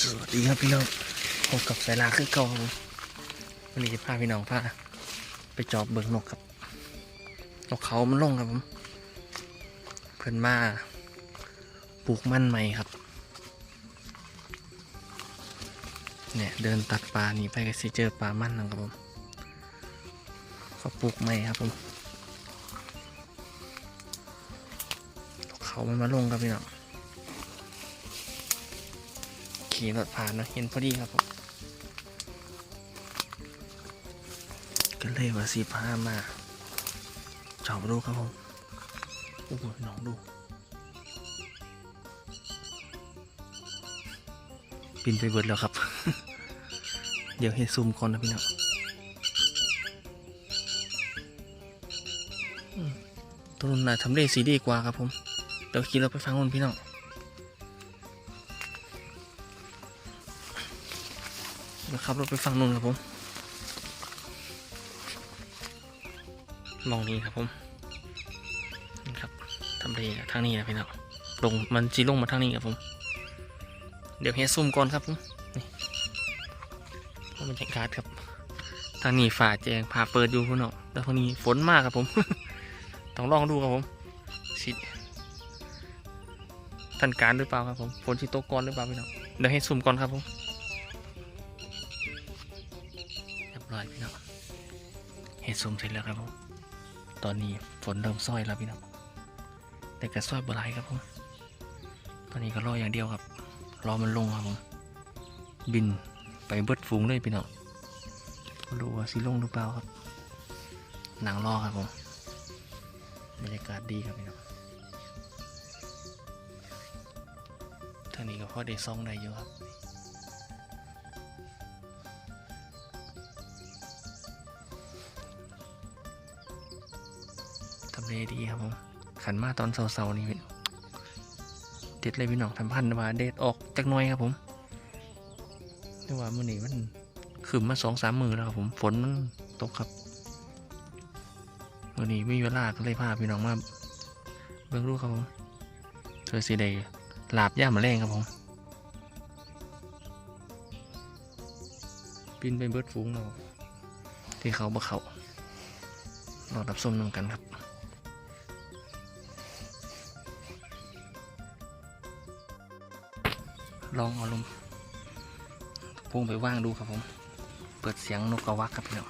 สวัสดีครับพี่น้องพบกับสายลาคือเก่าวันนี้จะพาพี่น้องพาไปจอบเบิกนกครับ นกเขามันลงครับผม เพิ่อนมาปลูกมันใหม่ครับ เนี่ยเดินตัดปลานี่ไปก็สิเจอปลามันนะครับผมเขาปลูกใหม่ครับผม นกเขามันมาลงครับพี่น้อง ขี่รถผ่านเนะเห็นพอดีครับผมก็เลยว่าสีพามาจอบดูครับผมโอ้โหน้องดูบินไปเบิดแล้วครับ เดี๋ยวให้ซูมก่อนนะพี่น้องตรงนั้นน่ะทำเลสีดีกว่าครับผม เดี๋ยวขี่เราไปฟังคนพี่น้อง นะครับเราไปฟังนู่นครับผม มองนี้ครับผมนี่ครับทำเลทางนี้นะพี่น้องลงมันจีลงมาทางนี้ครับผม เดี๋ยวเฮดซุ่มก่อนครับผม นี่บรรยากาศครับ ทางนี้ฝ่าแจงผ่าเปิดอยู่พี่น้องแล้วทางนี้ฝนมากครับผม ต้องลองดูครับผมสิทันการหรือเปล่าครับผม ฝนชิตกก่อนหรือเปล่าพี่น้อง เดี๋ยวให้ซุ่มก่อนครับผม ร้อยพี่น้องเห็ดซุ่มเสร็จแล้วครับผมตอนนี้ฝนเริ่มซ้อยแล้วพี่น้องแต่ก็ซ้อยบลายครับผมตอนนี้ก็รออย่างเดียวครับ รอมันลงครับผมบินไปเบิดฝูงเลยพี่น้องบ่รู้ว่าสิลงหรือเปล่าครับหนังรอครับผมบรรยากาศดีครับพี่น้องทางนี้ก็พอได้ซองได้อยู่ครับ เลดีครับผมขันมาตอนเสาร์ๆนี่เด็ดเลยพี่น้องทำพันธุ์ว่าเด็ดออกจากหน้อยครับผมแต่ว่ามื่อนี้มันขึ้นมาสองสามมือแล้วครับผมฝนมันตกครับมื่อนี้ไม่มีเวลาก็เลยพาพี่น้องมาเบิ่งรูครับผมเธอสีใดงลาบย่ามาแรงครับผมบินไปเบิดฟูงเราที่เขาบ่เขารอรับส้มนำกันครับ ลองเอาลงพุ่งไปว่างดูครับผม เปิดเสียงนกกระวักครับพี่น้อง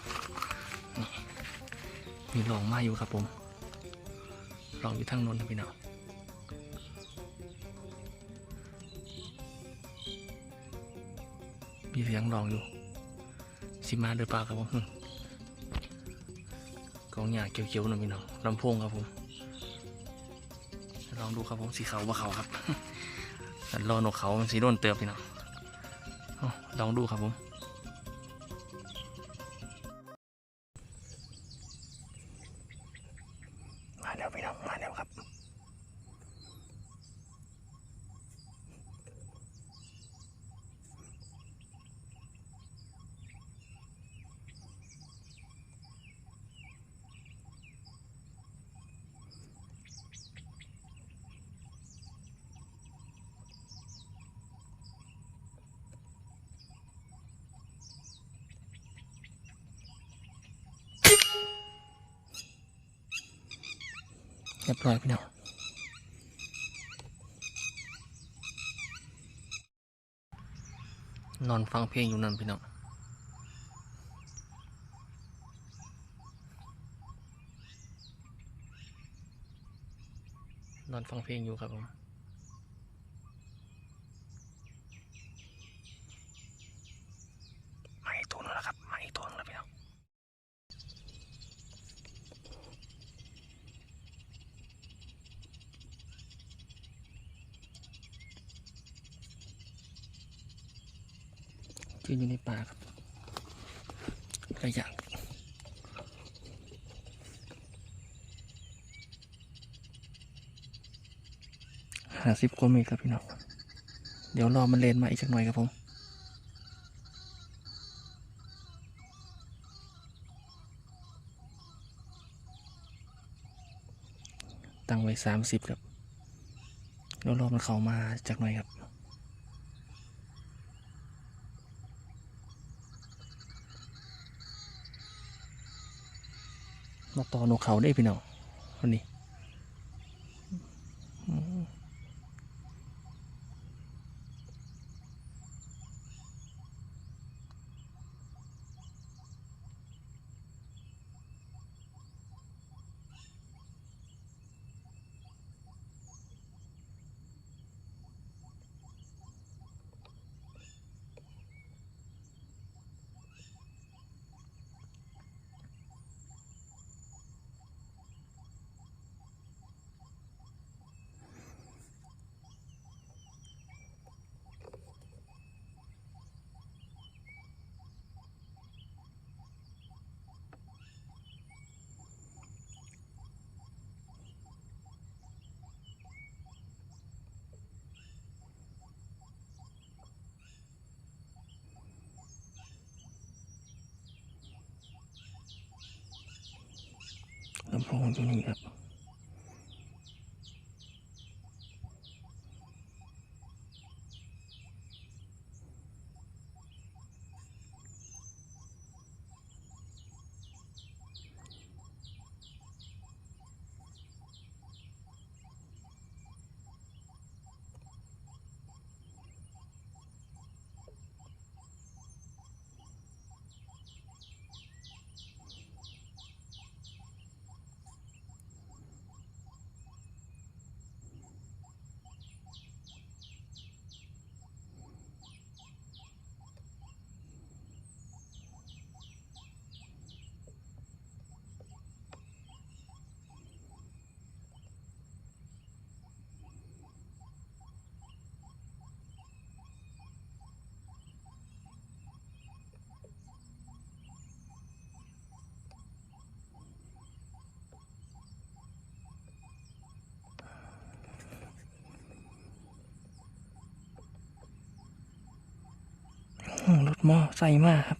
นี่มีลองมาอยู่ครับผม ลองอยู่ทางนนท์ครับพี่น้องมีเสียงลองอยู่สิมาหรือปล่าครับผมกองหญ้าเขียวๆน่อยพี่น้องลำโพงครับผม ลองดูครับผมสีขาว่าเขาครับ ดันรอนกเขามันสีร่นเติบพี่น้องเอาลองดูครับผมมาแล้วพี่น้องมาแล้วครับ บร้อยพี่น้องนอนฟังเพลงอยู่นั่นพี่น้องนอนฟังเพลงอยู่ครับผมมาอีกตัวนึงแล้วครับมาอีกตัวนึงแล้วพี่น้อง ยืนอยู่ในป่าครับระยะหาสิบกว่าเมตรครับพี่น้อง เดี๋ยวรอมันเลนมาอีกสักหน่อยครับผมตั้งไว้สามสิบครับเดี๋ยวรอมันเข้ามาจากหน่อยครับ ต่อนกเขาได้พี่น้องวัน ลำโพงตัวนี้ครับ อืม รถมอใส่มากครับ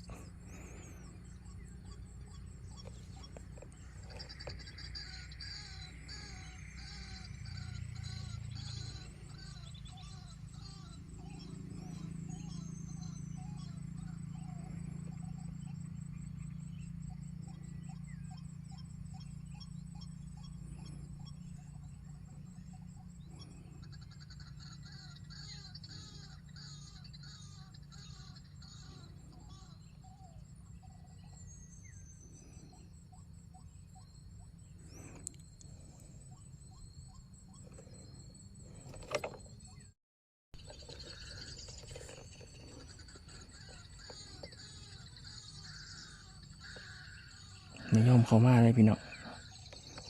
นิยมเขามาเลยพี่น้อง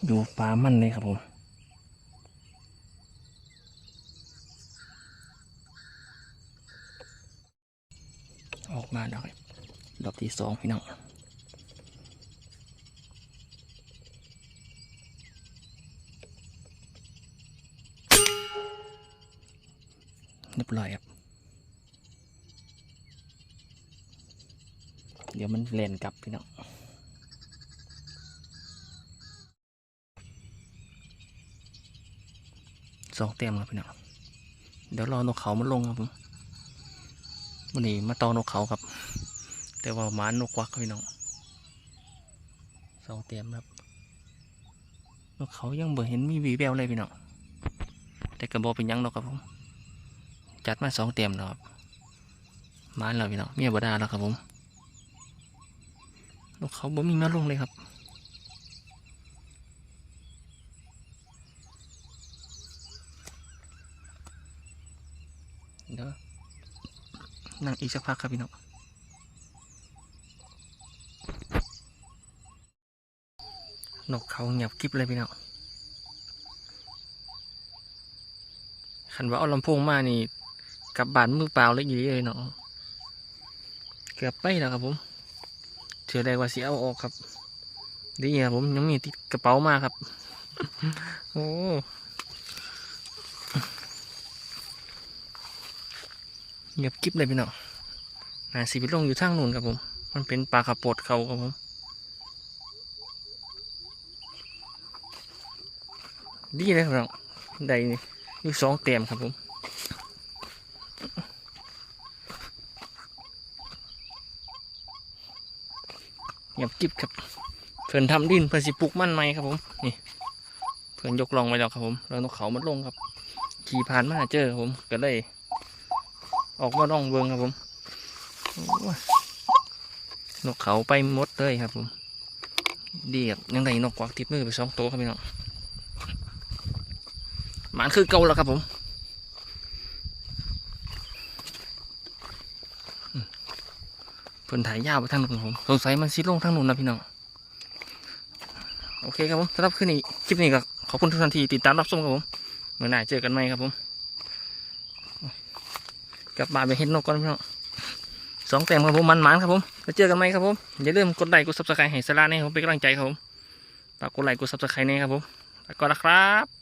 อยู่ป่ามันเลยครับผมออกมาดอกดอกที่สองพี่น้องเรียบร้อยครับ เดี๋ยวมันเล่นกลับพี่น้อง สองเต็มครับพี่น้องเดี๋ยวรอนกเขามันลงครับผมวันนี้มาตอนกเขาครับ แต่ว่าหมานกควักพี่น้องสองเต็มครับนกเขายังบ่เห็นมีวีแววเลยพี่น้องแต่กระบอกเป็นยังดอกครับผมจัดมาสองเต็มแล้วครับหมานแล้วพี่น้องเมียบดาแล้วครับผมนกเขาบ่มีมาลงเลยครับ เดี๋ยว นั่งอีกสักพักครับพี่น้องนกเขาเงียบกริบเลยพี่น้องขันว่าเอาลำโพงมานี่กลับบานมือเปล่าเลยอยู่เลยเนาะเกือบไปแล้วครับผมเชื่อได้ว่าเสิเอาออกครับดีครับผมยังมีติดกระเป๋ามาครับ โอ้ เงียบกิ๊บเลยพี่น้องนาสีไปลงอยู่ทางนู้นครับผม มันเป็นปลาขับปดเขาครับผมดีเลยครับน้องได้อยู่สองเต็มครับผมเงียบกิ๊บครับ เพื่อนทำดินเพื่อนสิปลูกมันไหมครับผม นี่ เพื่อนยกลองไว้แล้วครับผม แล้วนกเขามันลงครับ ขี่ผ่านมาเจอครับผมก็เลย ออกมาล่องเบิงครับผมนกเขาไปหมดเลยครับผมดีครับยังไงนกกวักติดมือไปสองตัวครับพี่น้องหมานคือเก่าแล้วครับผมเพิ่นถ่ายยาวไปทางนู้นผมสงสัยมันซิลงทางนู้นนะพี่น้องโอเคครับผมสำหรับคืนนี้คลิปนี้ก็ขอบคุณทุกท่านที่ติดตามรับชมครับผมเมื่อไหน้าเจอกันใหมครับผม กลับบ้านไปเห็นนกก่อนพี่น้องสองแต้มครับผมมันมันครับผมแล้วเจอกันไหมครับผมอย่าลืมกดไลค์กดซับสไครต์ให้สาระนี่ผมเป็นกำลังใจครับผมฝากกดไลค์กดซับสไครต์นี่ครับผมไปก่อนละครับ